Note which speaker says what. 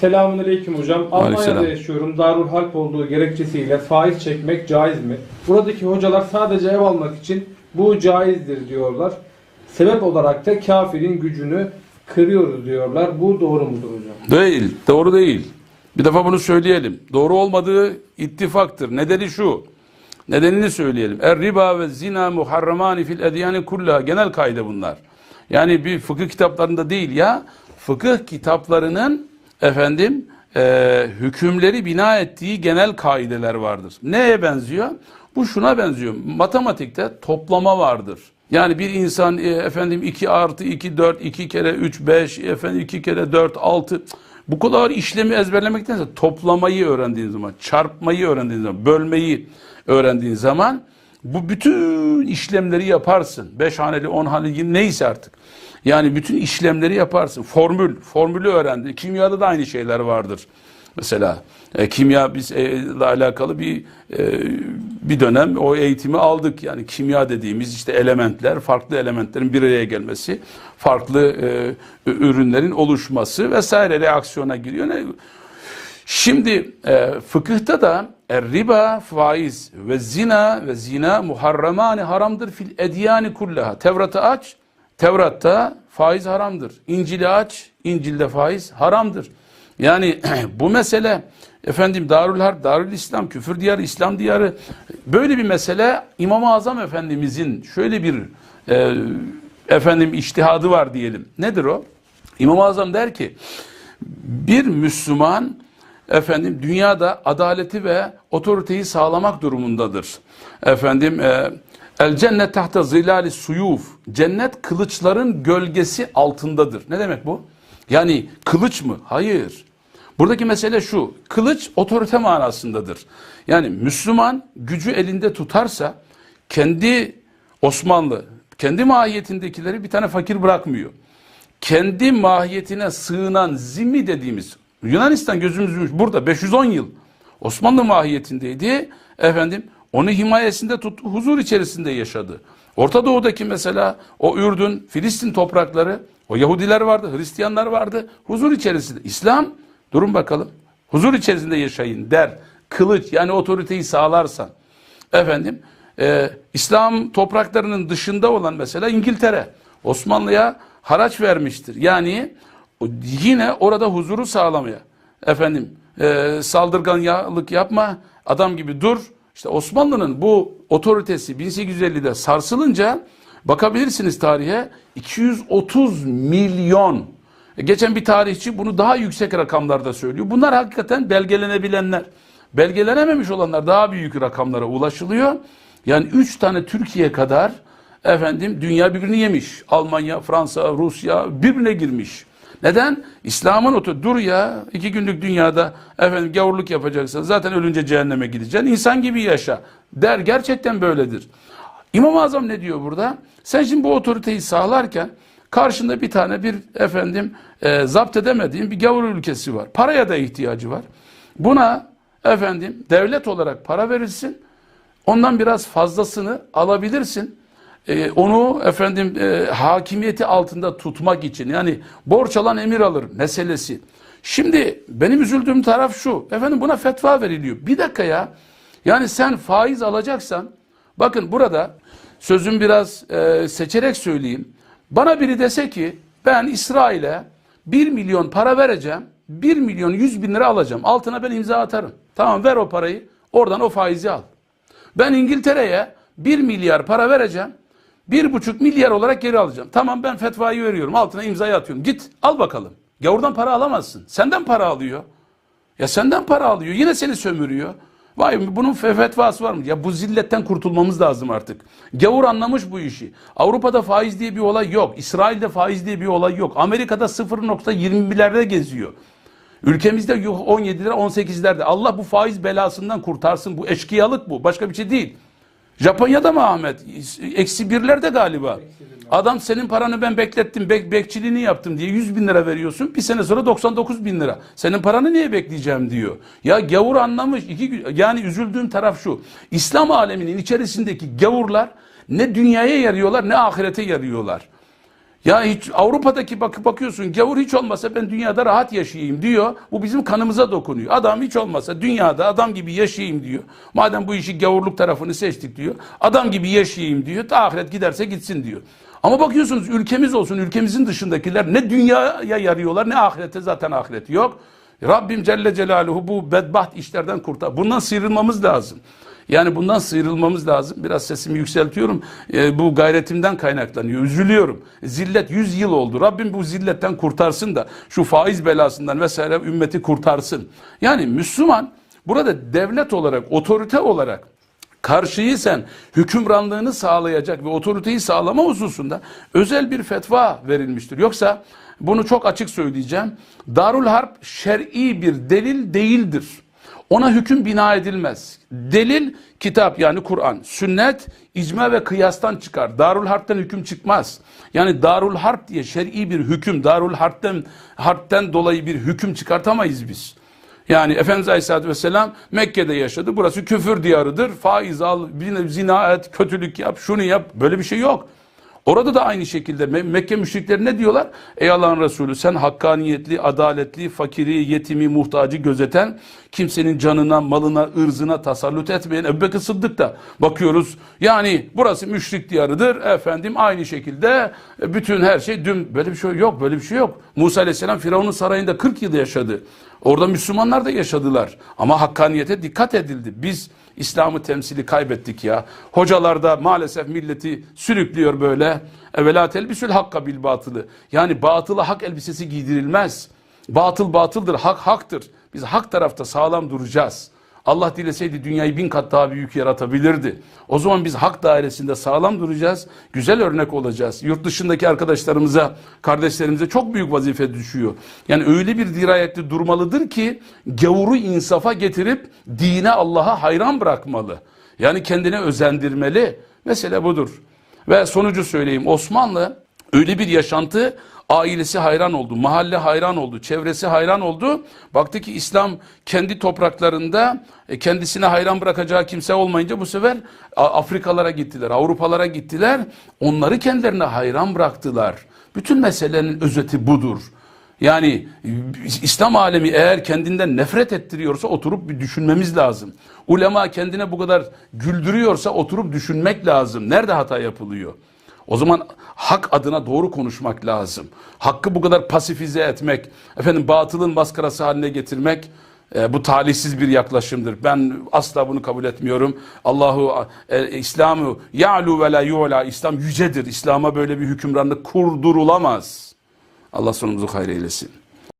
Speaker 1: Selamünaleyküm hocam.
Speaker 2: Aleykümselam.
Speaker 1: Almanya'da yaşıyorum. Darul Harp olduğu gerekçesiyle faiz çekmek caiz mi? Buradaki hocalar sadece ev almak için bu caizdir diyorlar. Sebep olarak da kafirin gücünü kırıyoruz diyorlar. Bu doğru mudur hocam?
Speaker 2: Değil, doğru değil. Bir defa bunu söyleyelim. Doğru olmadığı ittifaktır. Nedeni şu. Nedenini söyleyelim. Er riba ve zina muharramani fil edyani kullaha. Genel kaide bunlar. Yani bir fıkıh kitaplarında değil ya. Fıkıh kitaplarının efendim e, hükümleri bina ettiği genel kaideler vardır. Neye benziyor? Bu şuna benziyor. Matematikte toplama vardır. Yani bir insan e, efendim 2 artı 2 4 2 kere 3 5 efendim 2 kere 4 6 bu kadar işlemi ezberlemektense toplamayı öğrendiğin zaman, çarpmayı öğrendiğin zaman, bölmeyi öğrendiğin zaman bu bütün işlemleri yaparsın. 5 haneli, 10 haneli neyse artık. Yani bütün işlemleri yaparsın. Formül, formülü öğrendin. Kimyada da aynı şeyler vardır. Mesela e, kimya biz e, alakalı bir e, bir dönem o eğitimi aldık. Yani kimya dediğimiz işte elementler, farklı elementlerin bir araya gelmesi, farklı e, ürünlerin oluşması vesaire reaksiyona giriyor. Şimdi e, fıkıhta da er riba faiz ve zina ve zina muharramani haramdır fil edyani kullaha. Tevrat'ı aç. Tevrat'ta faiz haramdır. İncil'i aç. İncil'de faiz haramdır. Yani bu mesele efendim Darül Harp, Darül İslam, küfür diyarı, İslam diyarı böyle bir mesele İmam-ı Azam Efendimizin şöyle bir e, efendim iştihadı var diyelim. Nedir o? İmam-ı Azam der ki bir Müslüman efendim dünyada adaleti ve otoriteyi sağlamak durumundadır. Efendim e, el cennet tahta zilali suyuf. Cennet kılıçların gölgesi altındadır. Ne demek bu? Yani kılıç mı? Hayır. Buradaki mesele şu. Kılıç otorite manasındadır. Yani Müslüman gücü elinde tutarsa kendi Osmanlı kendi mahiyetindekileri bir tane fakir bırakmıyor kendi mahiyetine sığınan zimmi dediğimiz Yunanistan gözümüz burada 510 yıl Osmanlı mahiyetindeydi. Efendim onu himayesinde tuttu, huzur içerisinde yaşadı. Orta Doğu'daki mesela o Ürdün, Filistin toprakları, o Yahudiler vardı, Hristiyanlar vardı. Huzur içerisinde. İslam, durun bakalım. Huzur içerisinde yaşayın der. Kılıç yani otoriteyi sağlarsan. Efendim, e, İslam topraklarının dışında olan mesela İngiltere. Osmanlı'ya haraç vermiştir. Yani yine orada huzuru sağlamaya. Efendim e, saldırganlık yapma, adam gibi dur. İşte Osmanlı'nın bu otoritesi 1850'de sarsılınca bakabilirsiniz tarihe 230 milyon. E, Geçen bir tarihçi bunu daha yüksek rakamlarda söylüyor. Bunlar hakikaten belgelenebilenler. Belgelenememiş olanlar daha büyük rakamlara ulaşılıyor. Yani 3 tane Türkiye kadar efendim dünya birbirini yemiş. Almanya, Fransa, Rusya birbirine girmiş. Neden? İslam'ın otu dur ya iki günlük dünyada efendim gavurluk yapacaksın zaten ölünce cehenneme gideceksin insan gibi yaşa der gerçekten böyledir. İmam-ı Azam ne diyor burada? Sen şimdi bu otoriteyi sağlarken karşında bir tane bir efendim e, zapt edemediğin bir gavur ülkesi var. Paraya da ihtiyacı var. Buna efendim devlet olarak para verilsin. Ondan biraz fazlasını alabilirsin. Ee, onu efendim e, hakimiyeti altında tutmak için yani borç alan emir alır meselesi. Şimdi benim üzüldüğüm taraf şu. Efendim buna fetva veriliyor. Bir dakika ya. Yani sen faiz alacaksan bakın burada sözüm biraz e, seçerek söyleyeyim. Bana biri dese ki ben İsrail'e 1 milyon para vereceğim. 1 milyon 100 bin lira alacağım. Altına ben imza atarım. Tamam ver o parayı. Oradan o faizi al. Ben İngiltere'ye 1 milyar para vereceğim. 1,5 milyar olarak geri alacağım. Tamam ben fetvayı veriyorum. Altına imzayı atıyorum. Git al bakalım. Gavurdan para alamazsın. Senden para alıyor. Ya senden para alıyor. Yine seni sömürüyor. Vay bunun fe- fetvası var mı? Ya bu zilletten kurtulmamız lazım artık. Gavur anlamış bu işi. Avrupa'da faiz diye bir olay yok. İsrail'de faiz diye bir olay yok. Amerika'da 0.20'lerde geziyor. Ülkemizde yuh 17'lere 18'lerde. Allah bu faiz belasından kurtarsın. Bu eşkıyalık bu. Başka bir şey değil. Japonya'da mı Ahmet? Eksi birlerde galiba. Adam senin paranı ben beklettim, bek, bekçiliğini yaptım diye 100 bin lira veriyorsun. Bir sene sonra 99 bin lira. Senin paranı niye bekleyeceğim diyor. Ya gavur anlamış. Iki, yani üzüldüğüm taraf şu. İslam aleminin içerisindeki gavurlar ne dünyaya yarıyorlar ne ahirete yarıyorlar. Ya hiç Avrupa'daki bakıp bakıyorsun gavur hiç olmasa ben dünyada rahat yaşayayım diyor. Bu bizim kanımıza dokunuyor. Adam hiç olmasa dünyada adam gibi yaşayayım diyor. Madem bu işi gavurluk tarafını seçtik diyor. Adam gibi yaşayayım diyor. Ta ahiret giderse gitsin diyor. Ama bakıyorsunuz ülkemiz olsun ülkemizin dışındakiler ne dünyaya yarıyorlar ne ahirete zaten ahiret yok. Rabbim Celle Celaluhu bu bedbaht işlerden kurtar. Bundan sıyrılmamız lazım. Yani bundan sıyrılmamız lazım. Biraz sesimi yükseltiyorum. Ee, bu gayretimden kaynaklanıyor. Üzülüyorum. Zillet 100 yıl oldu. Rabbim bu zilletten kurtarsın da şu faiz belasından vesaire ümmeti kurtarsın. Yani Müslüman burada devlet olarak, otorite olarak karşıyı sen hükümranlığını sağlayacak ve otoriteyi sağlama hususunda özel bir fetva verilmiştir. Yoksa bunu çok açık söyleyeceğim. Darul Harp şer'i bir delil değildir. Ona hüküm bina edilmez. Delil kitap yani Kur'an, sünnet, icma ve kıyastan çıkar. Darul Harp'ten hüküm çıkmaz. Yani Darul Harp diye şer'i bir hüküm, Darul Harp'ten Harp'ten dolayı bir hüküm çıkartamayız biz. Yani Efendimiz Aleyhisselatü Vesselam Mekke'de yaşadı. Burası küfür diyarıdır. Faiz al, zina et, kötülük yap, şunu yap. Böyle bir şey yok. Orada da aynı şekilde Me- Mekke müşrikleri ne diyorlar? Ey Allah'ın Resulü sen hakkaniyetli, adaletli, fakiri, yetimi, muhtacı gözeten, kimsenin canına, malına, ırzına tasallut etmeyen Ebu Bekir Sıddık da bakıyoruz. Yani burası müşrik diyarıdır. Efendim aynı şekilde e, bütün her şey dün böyle bir şey yok, böyle bir şey yok. Musa Aleyhisselam Firavun'un sarayında 40 yıl yaşadı. Orada Müslümanlar da yaşadılar. Ama hakkaniyete dikkat edildi. Biz İslam'ı temsili kaybettik ya. Hocalar da maalesef milleti sürüklüyor böyle. Evvela telbisül hakka bil batılı. Yani batıla hak elbisesi giydirilmez. Batıl batıldır, hak haktır. Biz hak tarafta sağlam duracağız. Allah dileseydi dünyayı bin kat daha büyük yaratabilirdi. O zaman biz hak dairesinde sağlam duracağız, güzel örnek olacağız. Yurt dışındaki arkadaşlarımıza, kardeşlerimize çok büyük vazife düşüyor. Yani öyle bir dirayetli durmalıdır ki gavuru insafa getirip dine Allah'a hayran bırakmalı. Yani kendine özendirmeli. Mesele budur. Ve sonucu söyleyeyim Osmanlı öyle bir yaşantı ailesi hayran oldu, mahalle hayran oldu, çevresi hayran oldu. Baktı ki İslam kendi topraklarında e, kendisine hayran bırakacağı kimse olmayınca bu sefer Afrikalara gittiler, Avrupalara gittiler. Onları kendilerine hayran bıraktılar. Bütün meselenin özeti budur. Yani İslam alemi eğer kendinden nefret ettiriyorsa oturup bir düşünmemiz lazım. Ulema kendine bu kadar güldürüyorsa oturup düşünmek lazım. Nerede hata yapılıyor? O zaman hak adına doğru konuşmak lazım. Hakkı bu kadar pasifize etmek, efendim batılın maskarası haline getirmek e, bu talihsiz bir yaklaşımdır. Ben asla bunu kabul etmiyorum. Allahu e, İslam'ı ya'lu ve la yu'la İslam yücedir. İslam'a böyle bir hükümranlık kurdurulamaz. Allah sonumuzu hayır eylesin.